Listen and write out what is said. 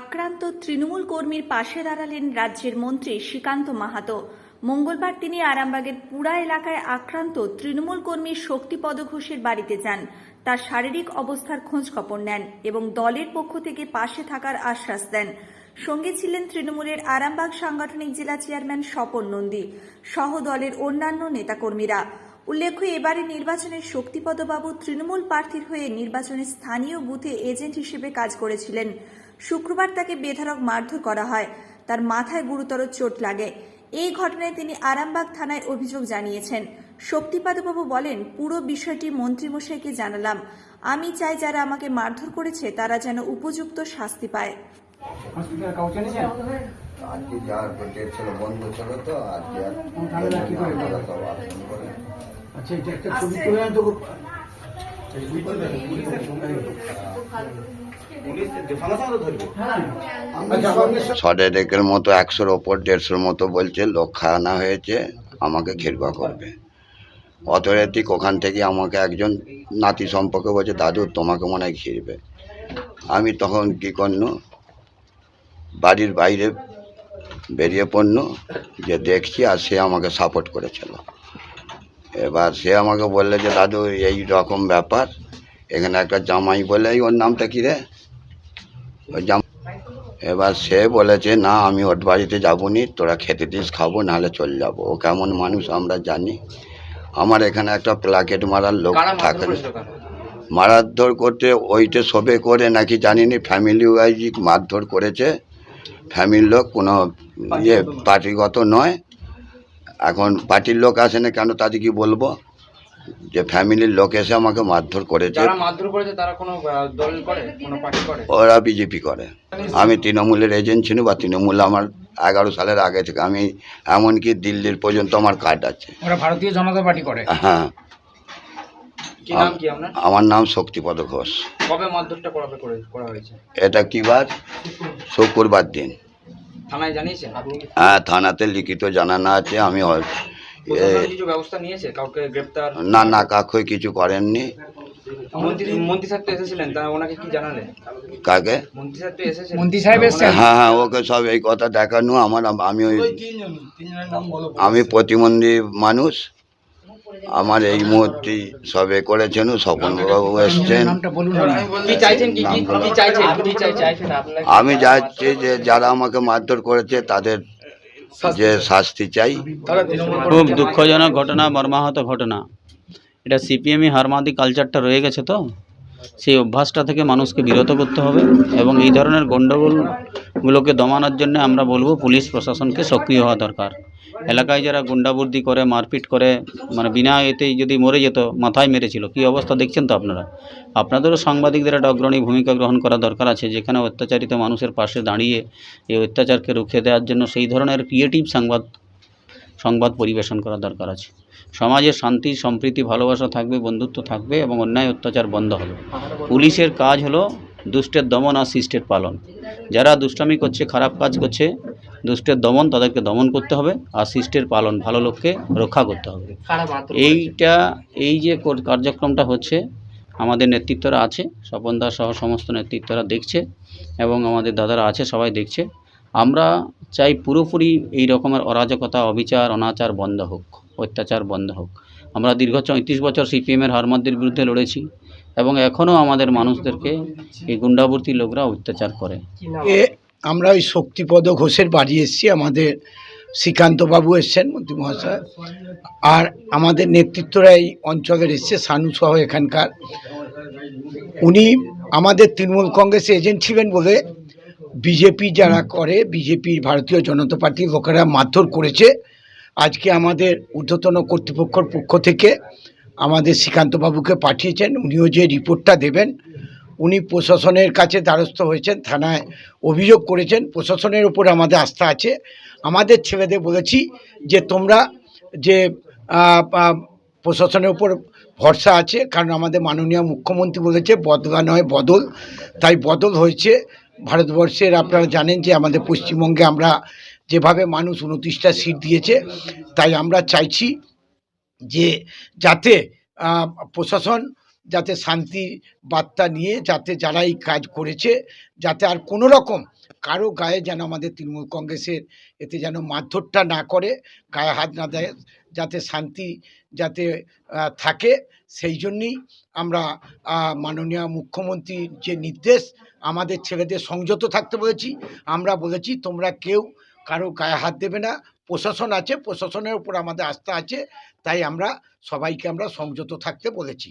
আক্রান্ত তৃণমূল কর্মীর পাশে দাঁড়ালেন রাজ্যের মন্ত্রী শ্রীকান্ত মাহাতো। মঙ্গলবার তিনি আরামবাগের পুরা এলাকায় আক্রান্ত তৃণমূল কর্মী শক্তিপদ ঘোষের বাড়িতে যান। তার শারীরিক অবস্থার খোঁজ খবর নেন এবং দলের পক্ষ থেকে পাশে থাকার আশ্বাস দেন। সঙ্গে ছিলেন তৃণমূলের আরামবাগ সাংগঠনিক জেলা চেয়ারম্যান স্বপন নন্দী সহ দলের অন্যান্য নেতাকর্মীরা। উল্লেখ্য এবারে নির্বাচনে শক্তিপদবাবু তৃণমূল প্রার্থীর হয়ে নির্বাচনে স্থানীয় বুথে এজেন্ট হিসেবে কাজ করেছিলেন। শুক্রবার তাকে বেধারক মারধর করা হয়। তার মাথায় গুরুতর চোট লাগে। এই ঘটনায় তিনি আরামবাগ থানায় অভিযোগ জানিয়েছেন। শক্তিপদবাবু বলেন পুরো বিষয়টি মন্ত্রীমশাইকে জানালাম। আমি চাই যারা আমাকে মারধর করেছে তারা যেন উপযুক্ত শাস্তি পায়। আজকে যাওয়ার ডেট ছিল বন্ধ ছিল তো আজকে। আচ্ছা এটা একটা ছবি তুলে শর্টের মতো, একশোর ওপর, দেড়শোর মতো বলছে, লোক খাওয়ানো হয়েছে, আমাকে ঘেরবা করবে। অথরিটিক ওখান থেকে আমাকে একজন নাতি সম্পর্কে বলছে, দাদু, তোমাকে মনে হয় ঘিরবে। আমি তখন কী করল বাড়ির বাইরে বেরিয়ে পড়ল যে দেখছি আর সে আমাকে সাপোর্ট করেছিল। এবার সে আমাকে বললে যে দাদু এই রকম ব্যাপার। এখানে একটা জামাই বলে ওর নামটা কী রে? ওই জাম এবার সে বলেছে না আমি ওর বাড়িতে যাব নি তোরা খেতে দিস খাব নাহলে চলে যাব। ও কেমন মানুষ আমরা জানি। আমার এখানে একটা প্লাকেট মারার লোক থাকে মারাধর করতে ওইটা সবে করে নাকি জানিনি ফ্যামিলি ওয়াইজ মারধর করেছে। ফ্যামিলির লোক কোনো ইয়ে পার্টিগত নয়। এখন পার্টির লোক আসে না কেন তাদের কি বলব? যে ফ্যামিলির লোক এসে আমাকে মারধর করেছে। ওরা বিজেপি করে। আমি তৃণমূলের এজেন্ট ছিল বা তৃণমূল আমার এগারো সালের আগে থেকে। আমি এমনকি দিল্লির পর্যন্ত আমার কার্ড আছে। ভারতীয় জনতা পার্টি করে? হ্যাঁ। আমার নাম শক্তিপদ ঘোষ। কবে মারধরটা করা হয়েছে? এটা কি বার? শুক্রবার দিন। থানায় জানিয়েছেন হ্যাঁ থানাতে লিখিত জানানো আছে আমি প্রশাসন এ, কিছু ব্যবস্থা নিয়েছে? কাউকে গ্রেপ্তার? না না কাকুই কিছু করেননি। মন্ত্রী মন্ত্রী সাহেব তো এসেছিলেন তা ওনাকে কি জানালেন? কাকে? মন্ত্রী সাহেব তো এসেছেন মন্ত্রী সাহেব এসছেন। হ্যাঁ হ্যাঁ ওকে সব এই কথা দেখানো আমার আমি ওই আমি প্রতিবন্ধী মানুষ। আমার এই মুহূর্তে সবে করেছেন স্বপনবাবু এসছেন। নামটা বলুন না। কি চাইছেন কি? কি কি চাইছেন? কি চাই- চাইছেন আপনার আমি চাচ্ছি যে যারা আমাকে মারধর করেছে তাদের যে শাস্তি চাই। খুব দুঃখজনক ঘটনা মর্মাহত ঘটনা। এটা সিপিএমই হারমাদি কালচারটা রয়ে গেছে তো? সেই অভ্যাসটা থেকে মানুষকে বিরত করতে হবে এবং এই ধরনের গণ্ডগোলগুলোকে দমানোর জন্য আমরা বলব পুলিশ প্রশাসনকে সক্রিয় হওয়া দরকার। এলাকায় যারা গুন্ডাবুর্দি করে, মারপিট করে মানে বিনা এতেই যদি মরে যেত, মাথায় মেরেছিল, কী অবস্থা দেখছেন তো আপনারা? আপনাদেরও সাংবাদিকদের একটা অগ্রণী ভূমিকা গ্রহণ করা দরকার আছে, যেখানে অত্যাচারিত মানুষের পাশে দাঁড়িয়ে এই অত্যাচারকে রুখে দেওয়ার জন্য সেই ধরনের ক্রিয়েটিভ সংবাদ সংবাদ পরিবেশন করা দরকার আছে। সমাজে শান্তি, সম্প্রীতি, ভালোবাসা থাকবে, বন্ধুত্ব থাকবে এবং অন্যায় অত্যাচার বন্ধ হবে। পুলিশের কাজ হলো দুষ্টের দমন আর শিষ্টের পালন। যারা দুষ্টামি করছে, খারাপ কাজ করছে দুষ্টের দমন, তাদেরকে দমন করতে হবে আর শিষ্টের পালন, ভালো লোককে রক্ষা করতে হবে। এইটা, এই যে কার্যক্রমটা হচ্ছে, আমাদের নেতৃত্বরা আছে, স্বপন দাস সহ সমস্ত নেতৃত্বরা দেখছে এবং আমাদের দাদারা আছে, সবাই দেখছে। আমরা চাই পুরোপুরি এই রকমের অরাজকতা, অবিচার, অনাচার বন্ধ হোক, অত্যাচার বন্ধ হোক। আমরা দীর্ঘ চৌত্রিশ বছর সিপিএমের হারমাদের বিরুদ্ধে লড়েছি এবং এখনও আমাদের মানুষদেরকে এই গুন্ডাবর্তী লোকরা অত্যাচার করে। আমরা ওই শক্তিপদ ঘোষের বাড়ি এসেছি, আমাদের শ্রীকান্তবাবু এসছেন মন্ত্রী মহাশয় আর আমাদের নেতৃত্বরা এই অঞ্চলের এসছে, সানু সহ এখানকার। উনি আমাদের তৃণমূল কংগ্রেসে এজেন্ট ছিলেন বলে বিজেপি যারা করে, বিজেপির ভারতীয় জনতা পার্টির লোকেরা মারধর করেছে। আজকে আমাদের ঊর্ধ্বতন কর্তৃপক্ষর পক্ষ থেকে আমাদের শ্রীকান্তবাবুকে পাঠিয়েছেন, উনিও যে রিপোর্টটা দেবেন উনি প্রশাসনের কাছে দ্বারস্থ হয়েছেন, থানায় অভিযোগ করেছেন, প্রশাসনের উপর আমাদের আস্থা আছে। আমাদের ছেলেদের বলেছি যে তোমরা যে প্রশাসনের উপর ভরসা আছে, কারণ আমাদের মাননীয় মুখ্যমন্ত্রী বলেছে, বদলা নয়, বদল। তাই বদল হয়েছে। ভারতবর্ষের আপনারা জানেন যে আমাদের পশ্চিমবঙ্গে আমরা যেভাবে মানুষ উনত্রিশটা সিট দিয়েছে, তাই আমরা চাইছি যে যাতে প্রশাসন যাতে শান্তি বার্তা নিয়ে, যাতে যারা এই কাজ করেছে, যাতে আর কোনো রকম কারও গায়ে যেন আমাদের তৃণমূল কংগ্রেসের এতে যেন মারধরটা না করে, গায়ে হাত না দেয়, যাতে শান্তি যাতে থাকে, সেই জন্যই আমরা মাননীয় মুখ্যমন্ত্রীর যে নির্দেশ, আমাদের ছেলেদের সংযত থাকতে বলেছি। আমরা বলেছি, তোমরা কেউ কারও গায়ে হাত দেবে না। প্রশাসন আছে, প্রশাসনের উপর আমাদের আস্থা আছে। তাই আমরা সবাইকে আমরা সংযত থাকতে বলেছি।